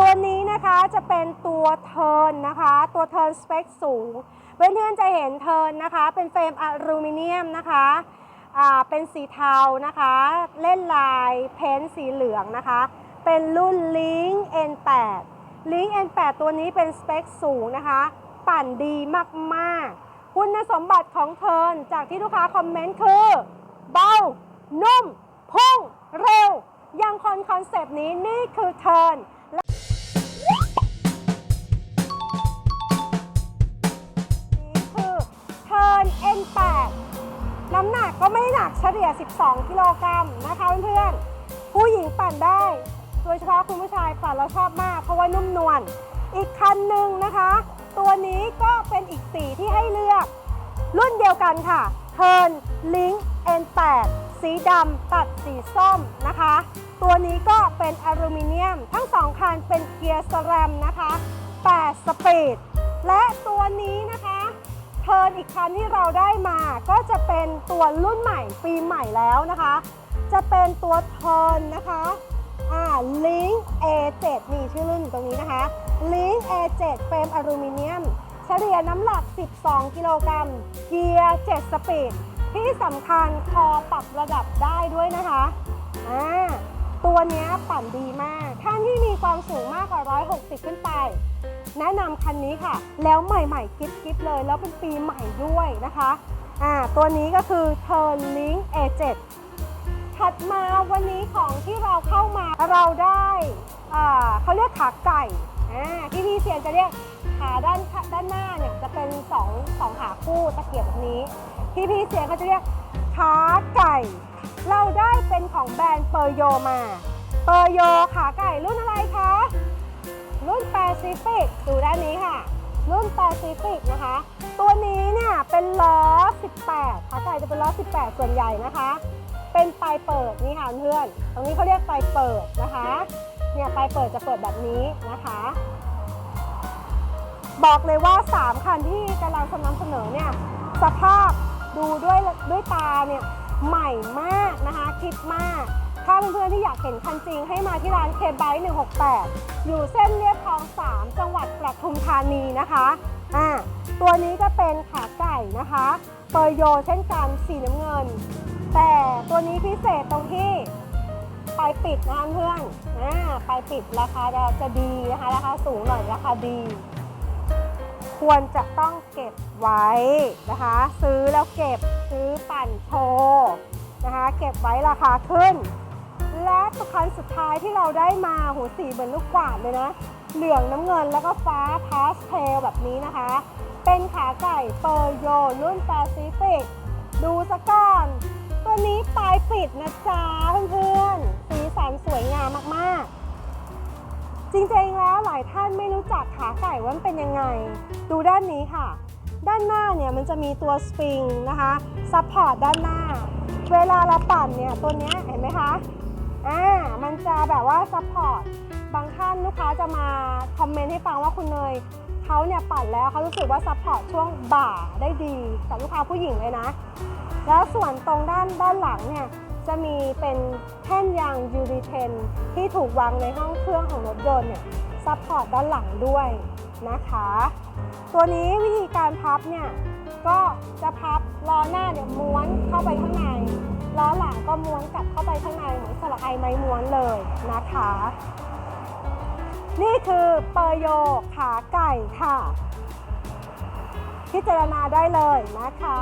ตัวนี้นะคะจะเป็นตัวเทิร์นนะคะ ตัวเทิร์นสเปคสูง เพื่อนๆจะเห็นเทิร์นนะคะ เป็นเฟรมอลูมิเนียมนะคะเป็นสีเทานะคะ เล่นลายเพ้นสีเหลืองนะคะ เป็นรุ่น Link N8 Link N8 ตัวนี้เป็นสเปคสูงนะคะ ปั่นดีมากๆ คุณสมบัติของเทิร์นจากที่ลูกค้าคอมเมนต์คือ เบา นุ่ม พุ่ง เร็ว ยังคอนคอนเซปต์นี้นี่คือเทิร์น ไม่หนักเฉลี่ย 12 กิโลกรัมนะคะเพื่อนๆ ผู้หญิงปั่นได้ โดยเฉพาะคุณผู้ชายปั่นแล้วชอบมาก เพราะว่านุ่มนวล อีกคันหนึ่งนะคะ ตัวนี้ก็เป็นอีกสีที่ให้เลือก รุ่นเดียวกันค่ะเทิร์นลิง N8 สีดำตัดสีส้มนะคะ ตัวนี้ก็เป็นอลูมิเนียม ทั้งสองคันเป็นเกียร์สแรมนะคะ 8 สปีด และตัวนี้นะคะ เทิร์นอีกคันที่เราได้มาก็จะเป็นตัวรุ่นใหม่ปีใหม่แล้วนะคะ จะเป็นตัวเทิร์นนะคะอ่า Link A7 นี่ชื่อรุ่นอยู่ตรงนี้นะคะ Link A7 เฟรมอลูมิเนียม เฉลี่ยน้ำหนัก 12 กิโลกรัม เกียร์ 7 สปีด ที่สำคัญคอปรับระดับได้ด้วยนะคะอ่าตัวนี้ปั่นดีมาก ท่านที่มีความสูงมากกว่า 160 ขึ้นไป แนะนำคันนี้ค่ะ แล้วใหม่ๆกิ๊บๆเลย แล้วเป็นปีใหม่ด้วยนะคะอ่าตัวนี้ก็คือ Turn Link A7 ถัดมาวันนี้ของที่เราเข้ามาเราได้อ่าเขาเรียกขาไก่อ่าที่พี่เซียนจะเรียกขาด้านด้านหน้าเนี่ยจะเป็นสองสองขาคู่ตะเกียบแบบนี้ ที่พี่เซียนเขาจะเรียกขาไก่ เราได้เป็นของแบรนด์เปอร์โยมา เปอร์โยขาไก่รุ่นอะไรคะ รุ่นแปซิฟิกดูด้านนี้ค่ะ รุ่นแปซิฟิกนะคะ ตัวนี้เนี่ยเป็นล้อ 18ขาไก่จะเป็นล้อ 18 ส่วนใหญ่นะคะ เป็นปลายเปิดนี่ค่ะเพื่อน ตรงนี้เขาเรียกปลายเปิดนะคะ เนี่ยปลายเปิดจะเปิดแบบนี้นะคะ บอกเลยว่า 3 คันที่กำลังนำเสนอเนี่ยสภาพดูด้วยด้วยตาเนี่ยใหม่มากนะคะคิดมาก ถ้าเพื่อนๆที่อยากเห็นคันจริงให้มาที่ร้านเคไบ168 อยู่เส้นเรียบคลอง 3 จังหวัดปทุมธานีนะคะอ่าตัวนี้ก็เป็นขาไก่นะคะเปอร์โยเช่นกันสีน้ำเงิน แต่ตัวนี้พิเศษตรงที่ปลายปิดนะคะเพื่อนอ่าปลายปิดราคาจะจะดีนะคะราคาสูงหน่อยราคาดี ควรจะต้องเก็บไว้นะคะ ซื้อแล้วเก็บซื้อปั่นโชว์นะคะ เก็บไว้ราคาขึ้น และตัวคันสุดท้ายที่เราได้มาโหสีเหมือนลูกกวาดเลยนะ เหลืองน้ำเงินแล้วก็ฟ้าพาสเทลแบบนี้นะคะ เป็นขาไก่เปอร์โยรุ่นแปซิฟิก ดูสะก่อน ตัวนี้ปลายปิดนะจ๊ะเพื่อนๆ สีสันสวยงามมากๆ จริงๆแล้วหลายท่านไม่รู้จักขาไก่ว่ามันเป็นยังไง ดูด้านนี้ค่ะ ด้านหน้าเนี่ยมันจะมีตัวสปริงนะคะซัพพอร์ตด้านหน้า เวลาเราปั่นเนี่ยตัวนี้เห็นไหมคะ อ่ามันจะแบบว่าซัพพอร์ตบางท่านลูกค้าจะมาคอมเมนต์ให้ฟังว่าคุณเนยเขาเนี่ยปั่นแล้วเขารู้สึกว่าซัพพอร์ตช่วงบ่าได้ดีสำหรับลูกค้าผู้หญิงเลยนะ แล้วส่วนตรงด้านด้านหลังเนี่ยจะมีเป็นแท่นยางยูริเทนที่ถูกวางในห้องเครื่องของรถยนต์เนี่ยซัพพอร์ตด้านหลังด้วย นะคะ ตัวนี้วิธีการพับเนี่ยก็จะพับล้อหน้าเนี่ยม้วนเข้าไปข้างในล้อหลังก็ม้วนกลับเข้าไปข้างในเหมือนสลักไอไม้ม้วนเลยนะคะ นี่คือเปอร์โยขาไก่ค่ะ พิจารณาได้เลยนะคะ